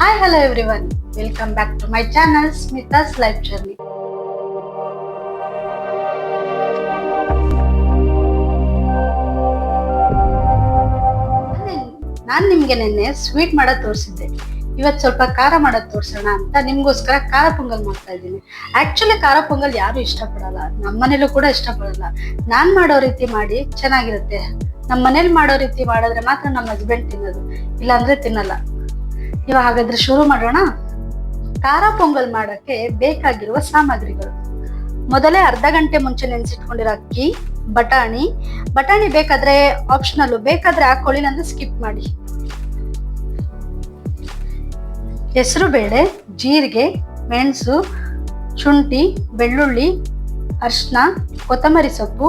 Hi hello everyone welcome back to my channel Smita's life journey ನಾನು ನಿಮಗೆ ನಿನ್ನೆ sweet ಮಾಡೋದ್ ತೋರಿಸಿದ್ದೆ. ಇವತ್ತು ಸ್ವಲ್ಪ ಖಾರ ಮಾಡೋದ್ ತೋರಿಸೋಣ ಅಂತ ನಿಮಗೋಸ್ಕರ ಖಾರ ಪೊಂಗಲ್ ಮಾಡ್ತಾ ಇದ್ದೀನಿ. ಆಕ್ಚುಲಿ ಖಾರ ಪೊಂಗಲ್ ಯಾರು ಇಷ್ಟಪಡಲ್ಲ. ನಮ್ಮ ಮನೇಲೂ ಕೂಡ ಇಷ್ಟಪಡಲ್ಲ. ನಾನು ಮಾಡೋ ರೀತಿ ಮಾಡಿ ಚೆನ್ನಾಗಿರುತ್ತೆ. ನಮ್ಮ ಮನೇಲಿ ಮಾಡೋ ರೀತಿ ಮಾಡಿದ್ರೆ ಮಾತ್ರ ನಮ್ಮ ಹಸ್ಬೆಂಡ್ ತಿನ್ನೋದು. ಇಲ್ಲಾಂದ್ರೆ ತಿನ್ನಲ್ಲ. ಇವಾಗ ಹಾಗಾದ್ರೆ ಶುರು ಮಾಡೋಣ? ಖಾರ ಪೊಂಗಲ್ ಮಾಡಕ್ಕೆ ಬೇಕಾಗಿರುವ ಸಾಮಗ್ರಿಗಳು. ಮೊದಲೇ ಅರ್ಧ ಗಂಟೆ ಮುಂಚೆ ನೆನೆಸಿಟ್ಕೊಂಡಿರೋ ಅಕ್ಕಿ, ಬಟಾಣಿ. ಬಟಾಣಿ ಬೇಕಾದ್ರೆ ಆಪ್ಷನಲ್ ಬೇಕಾದ್ರೆ ಹಾಕೊಳ್ಳಿ ನಂದು ಸ್ಕಿಪ್ ಮಾಡಿ. ಹೆಸರು ಬೇಳೆ, ಜೀರಿಗೆ, ಮೆಣಸು, ಶುಂಠಿ, ಬೆಳ್ಳುಳ್ಳಿ, ಅರ್ಶಿನ, ಕೊತ್ತಂಬರಿ ಸೊಪ್ಪು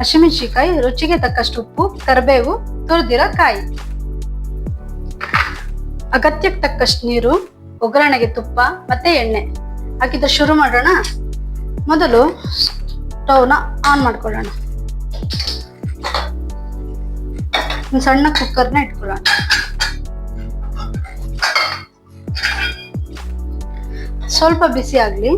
ಹಸಿಮೆಣಸಿಕಾಯಿ ರುಚಿಗೆ ತಕ್ಕಷ್ಟು ಉಪ್ಪು, ಕರಿಬೇವು, ತುರಿದಿರೋ ಕಾಯಿ. ಅಗತ್ಯಕ್ಕೆ ತಕ್ಕಷ್ಟು ನೀರು, ಒಗ್ಗರಣೆಗೆ ತುಪ್ಪ, ಮತ್ತೆ ಎಣ್ಣೆ. ಹಾಕಿದ್ರೆ ಶುರು ಮಾಡೋಣ. ಮೊದಲು ಸ್ಟವ್ನ ಆನ್ ಮಾಡ್ಕೊಳ್ಳೋಣ. ಒಂದು ಸಣ್ಣ ಕುಕ್ಕರ್ನ ಇಟ್ಕೊಳ್ಳೋಣ. ಸ್ವಲ್ಪ ಬಿಸಿ ಆಗಲಿ.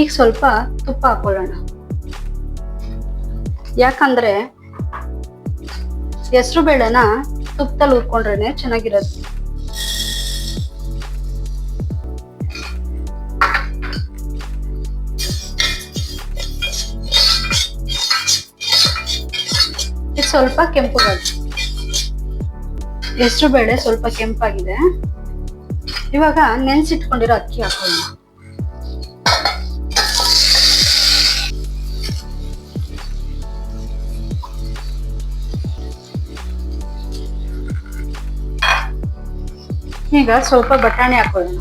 ಈಗ ಸ್ವಲ್ಪ ತುಪ್ಪ ಹಾಕೊಳ್ಳೋಣ. ಯಾಕಂದ್ರೆ ಹೆಸರು ಬೇಳೆನ ತುಪ್ಪದಲ್ಲಿ ಹುರ್ಕೊಂಡ್ರೇನೆ ಚೆನ್ನಾಗಿರತ್ತೆ. ಸ್ವಲ್ಪ ಕೆಂಪುಗಾಯ್ತು ಹೆಸರು ಬೇಳೆ ಸ್ವಲ್ಪ ಕೆಂಪಾಗಿದೆ. ಇವಾಗ ನೆನ್ಸಿಟ್ಕೊಂಡಿರೋ ಅಕ್ಕಿ ಹಾಕೊಳ್ಳೋಣ. ಈಗ ಸ್ವಲ್ಪ ಬಟಾಣಿ ಹಾಕೊಳ್ಳೋಣ.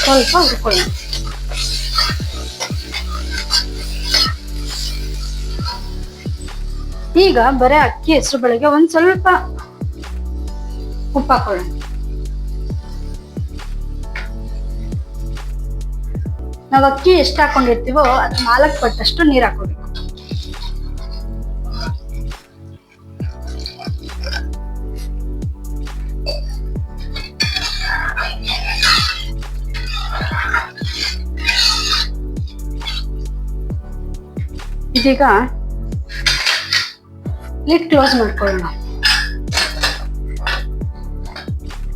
ಸ್ವಲ್ಪ ಹುರ್ಕೊಳ್ಳೋಣ. ಈಗ ಬರೀ ಅಕ್ಕಿ ಹೆಸರು ಬೆಳಗ್ಗೆ ಒಂದ್ ಸ್ವಲ್ಪ ಉಪ್ಪು ಹಾಕೊಳ್ಳೋಣ. ನಾವು ಅಕ್ಕಿ ಎಷ್ಟು ಹಾಕೊಂಡಿರ್ತೀವೋ ಅದ್ ನಾಲ್ಕು ಪಟ್ಟಷ್ಟು ನೀರು ಹಾಕೋಬೇಕು ಇದೀಗ ಲಿಟ್ ಕ್ಲೋಸ್ ಮಾಡ್ಕೊಳ್ಳೋಣ.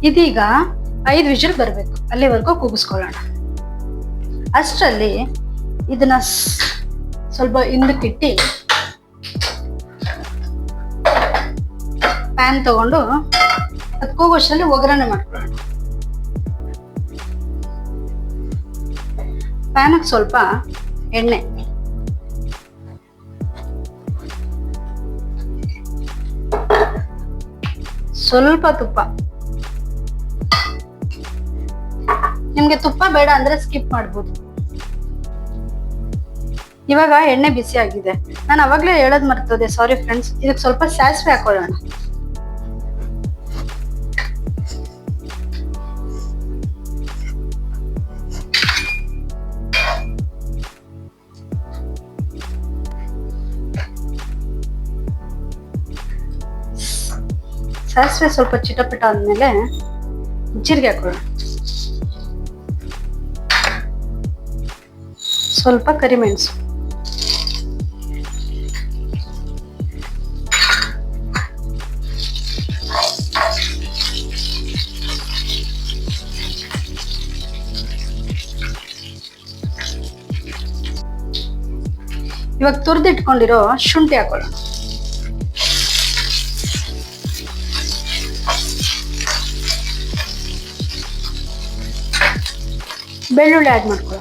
ಇದೀಗ ಐದು ವಿಷಲ್ ಬರಬೇಕು. ಅಲ್ಲಿವರೆಗೂ ಕೂಗಿಸ್ಕೊಳ್ಳೋಣ. ಅಷ್ಟರಲ್ಲಿ ಇದನ್ನ ಸ್ವಲ್ಪ ಹಿಂದಕ್ಕಿಟ್ಟು ಪ್ಯಾನ್ ತಗೊಂಡು ಅದು ಕೂಗೋಷ್ಟರಲ್ಲಿ ಒಗ್ಗರಣೆ ಮಾಡ್ಕೊಳ್ಳೋಣ. ಪ್ಯಾನಿಗೆ ಸ್ವಲ್ಪ ಎಣ್ಣೆ. ಸ್ವಲ್ಪ ತುಪ್ಪ. ನಿಮ್ಗೆ ತುಪ್ಪ ಬೇಡ ಅಂದ್ರೆ ಸ್ಕಿಪ್ ಮಾಡ್ಬೋದು. ಇವಾಗ ಎಣ್ಣೆ ಬಿಸಿ ಆಗಿದೆ. ನಾನು ಅವಾಗ್ಲೇ ಹೇಳೋದ್ ಮರ್ತದೆ ಸಾರಿ ಫ್ರೆಂಡ್ಸ್ ಇದಕ್ಕೆ ಸ್ವಲ್ಪ ಸಾಸಿವೆ ಹಾಕೊಳ್ಳೋಣ ಸಾಸಿವೆ ಸ್ವಲ್ಪ ಚಿಟಪಟ ಆದ್ಮೇಲೆ ಜೀರಿಗೆ ಹಾಕೊಳ್ಳೋಣ ಸ್ವಲ್ಪ ಕರಿಮೆಣಸು ಇವಾಗ ತುರಿದಿಟ್ಕೊಂಡಿರೋ ಶುಂಠಿ ಹಾಕೊಳ್ಳೋಣ ಬೆಳ್ಳುಳ್ಳಿ ಆ್ಯಡ್ ಮಾಡ್ಕೊಳ್ಳೋಣ.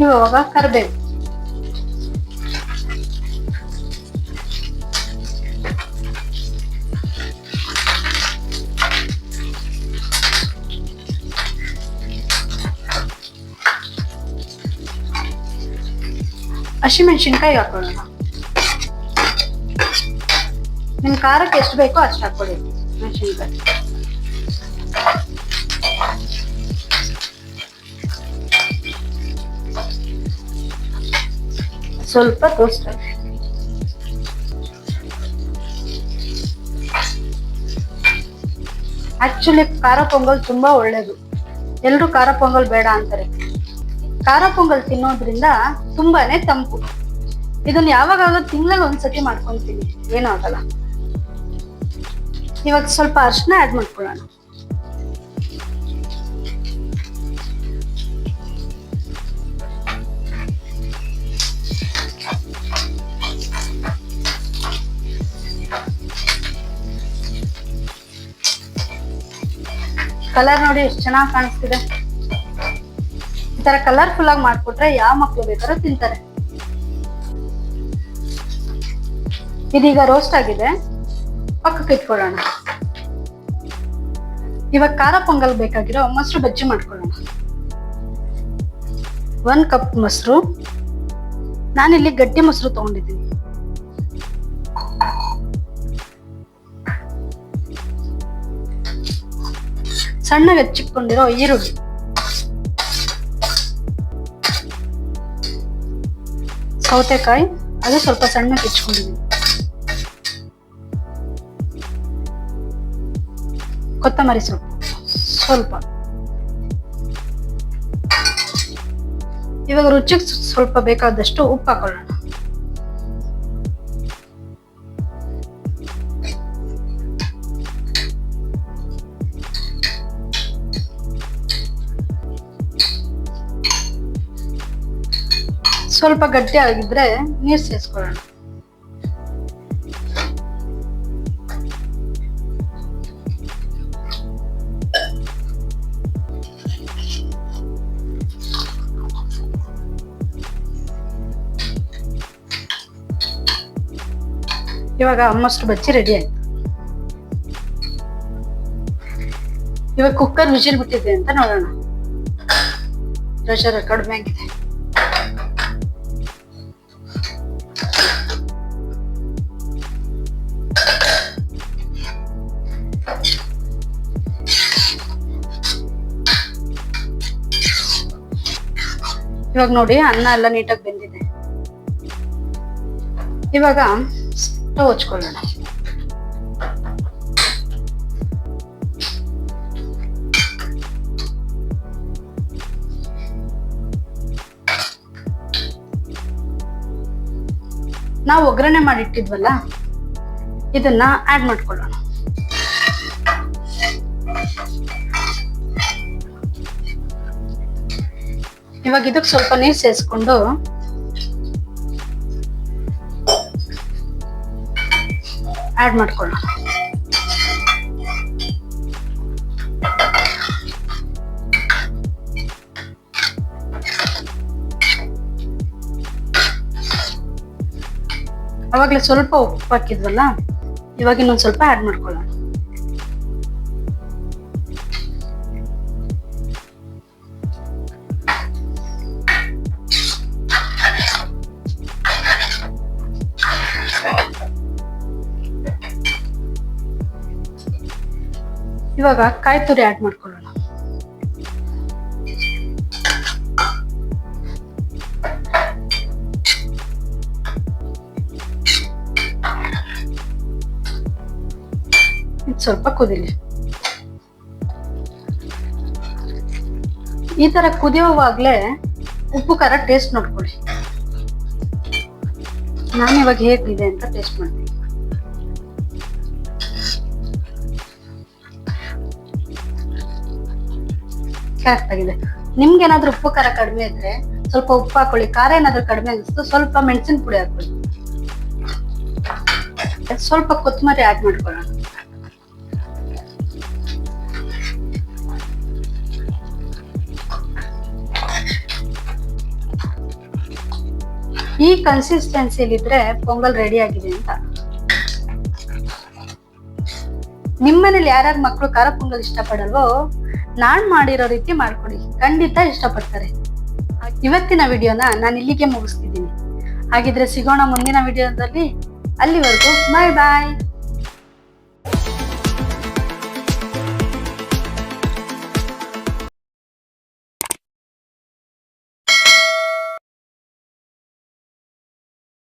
ಇವಾಗ ಕರಿಬೇವು ಹಸಿಮೆಣಸಿನ್ಕಾಯಿ ಹಾಕೊಳ್ಳೋಣ. ನಿಮ್ ಖಾರಕ್ಕೆ ಎಷ್ಟು ಬೇಕೋ ಅಷ್ಟು ಹಾಕೊಳ್ಳಿ ಮೆಣಸಿನ್ಕಾಯಿ. ಸ್ವಲ್ಪ ಟೋಸ್ಟ್ ಆಕ್ಚುಲಿ ಖಾರ ಪೊಂಗಲ್ ತುಂಬಾ ಒಳ್ಳೇದು. ಎಲ್ರು ಖಾರ ಪೊಂಗಲ್ ಬೇಡ ಅಂತಾರೆ. ಖಾರ ಪೊಂಗಲ್ ತಿನ್ನೋದ್ರಿಂದ ತುಂಬಾನೇ ತಂಪು. ಇದನ್ನ ಯಾವಾಗ ತಿಂಗಳಲ್ಲಿ ಒಂದ್ಸತಿ ಮಾಡ್ಕೊಂತೀನಿ. ಏನೂ ಆಗಲ್ಲ. ಇವಾಗ ಸ್ವಲ್ಪ ಅರ್ಶನ ಆಡ್ ಮಾಡ್ಕೊಳ್ಳೋಣ. ಕಲರ್ ನೋಡಿ ಎಷ್ಟು ಚೆನ್ನಾಗಿ ಕಾಣಿಸ್ತಿದೆ. ಈ ತರ ಕಲರ್ಫುಲ್ ಆಗಿ ಮಾಡ್ಕೊಟ್ರೆ ಯಾವ ಮಕ್ಳು ಬೇಕಾದ್ರೂ ತಿಂತಾರೆ. ಇದೀಗ ರೋಸ್ಟ್ ಆಗಿದೆ. ಪಕ್ಕಕ್ಕೆ ಇಟ್ಕೊಳ್ಳೋಣ. ಇವಾಗ ಖಾರ ಪೊಂಗಲ್ ಬೇಕಾಗಿರೋ ಮೊಸರು ಬಜ್ಜಿ ಮಾಡ್ಕೊಳ್ಳೋಣ. ಒಂದ್ ಕಪ್ ಮೊಸರು. ನಾನಿಲ್ಲಿ ಗಟ್ಟಿ ಮೊಸರು ತಗೊಂಡಿದ್ದೀನಿ. ಸಣ್ಣಗೆ ಹಚ್ಚಿಕೊಂಡಿರೋ ಈರುಳ್ಳಿ. ಸೌತೆಕಾಯಿ ಅದು ಸ್ವಲ್ಪ ಸಣ್ಣ ಹೆಚ್ಕೊಂಡಿದ್ದೀನಿ ಕೊತ್ತಂಬರಿ ಸೊಪ್ಪು ಸ್ವಲ್ಪ. ಇವಾಗ ರುಚಿಗೆ ಸ್ವಲ್ಪ ಬೇಕಾದಷ್ಟು ಉಪ್ಪು ಹಾಕೊಳ್ಳೋಣ. ಸ್ವಲ್ಪ ಗಟ್ಟಿ ಆಗಿದ್ರೆ ನೀರ್ ಸೇರಿಸ್ಕೊಳ್ಳೋಣ ಇವಾಗ ಆಲ್ಮೋಸ್ಟ್ ಬಚ್ಚಿ ರೆಡಿ ಆಯ್ತು. ಇವಾಗ ಕುಕ್ಕರ್ ವಿಜಿಲ್ ಬಿಟ್ಟಿದೆ ಅಂತ ನೋಡೋಣ. ಪ್ರೆಷರ್ ಕಡಿಮೆ ಆಗಿದೆ. ಇವಾಗ ನೋಡಿ ಅನ್ನ ಎಲ್ಲ ನೀಟಾಗಿ ಬೆಂದಿದೆ. ಇವಾಗ ಸ್ಟವ್ ಹಚ್ಕೊಳ್ಳೋಣ. ನಾವು ಒಗ್ಗರಣೆ ಮಾಡಿಟ್ಟಿದ್ವಲ್ಲ, ಇದನ್ನ ಆಡ್ ಮಾಡ್ಕೊಳ್ಳೋಣ. ಇವಾಗ ಇದಕ್ಕೆ ಸ್ವಲ್ಪ ನೀರು ಸೇರಿಸ್ಕೊಂಡು ಆಡ್ ಮಾಡ್ಕೊಳ್ಳೋಣ. ಅವಾಗಲೇ ಸ್ವಲ್ಪ ಉಪ್ಪು ಹಾಕಿದ್ವಲ್ಲ, ಇವಾಗ ಇನ್ನೊಂದು ಸ್ವಲ್ಪ ಆಡ್ ಮಾಡ್ಕೊಳ್ಳೋಣ. ಇವಾಗ ಕಾಯಿ ತುರಿ ಆಡ್ ಮಾಡ್ಕೊಳ್ಳೋಣ. ಸ್ವಲ್ಪ ಕುದಿಲಿ. ಈ ತರ ಕುದಿಯುವಾಗ್ಲೇ ಉಪ್ಪು, ಖಾರ ಟೇಸ್ಟ್ ನೋಡ್ಕೊಳ್ಳಿ. ನಾನು ಇವಾಗ ಹೇಗಿದೆ ಅಂತ ಟೇಸ್ಟ್ ಮಾಡ್ತೀನಿ. ಕರೆಕ್ಟ್ ಆಗಿದೆ ನಿಮ್ಗೆ ಏನಾದ್ರು ಉಪ್ಪು ಖಾರ ಕಡಿಮೆ ಇದ್ರೆ ಸ್ವಲ್ಪ ಉಪ್ಪು ಹಾಕೊಳ್ಳಿ, ಖಾರ ಏನಾದ್ರು ಕಡಿಮೆ ಅನಿಸ್ತು ಸ್ವಲ್ಪ ಮೆಣಸಿನ ಪುಡಿ ಹಾಕೊಳ್ಳಿ. ಸ್ವಲ್ಪ ಕೊತ್ತಂಬರಿ ಆಡ್ ಮಾಡ್ಕೊಳ್ಳೋಣ. ಈ ಕನ್ಸಿಸ್ಟೆನ್ಸಿಲಿದ್ರೆ ಪೊಂಗಲ್ ರೆಡಿ ಆಗಿದೆ ಅಂತ. ನಿಮ್ಮನೇಲಿ ಯಾರ್ಯಾರು ಮಕ್ಕಳು ಖಾರ ಪೊಂಗಲ್ ಇಷ್ಟಪಡಲ್ವೋ ನಾನ್ ಮಾಡಿರೋ ರೀತಿ ಮಾಡ್ಕೊಡಿ. ಖಂಡಿತ ಇಷ್ಟಪಡ್ತಾರೆ. ಇವತ್ತಿನ ವಿಡಿಯೋನ ನಾನು ಇಲ್ಲಿಗೆ ಮುಗಿಸ್ತಿದ್ದೀನಿ. ಹಾಗಿದ್ರೆ ಸಿಗೋಣ ಮುಂದಿನ ವಿಡಿಯೋದಲ್ಲಿ. ಅಲ್ಲಿವರೆಗೂ ಬಾಯ್ ಬಾಯ್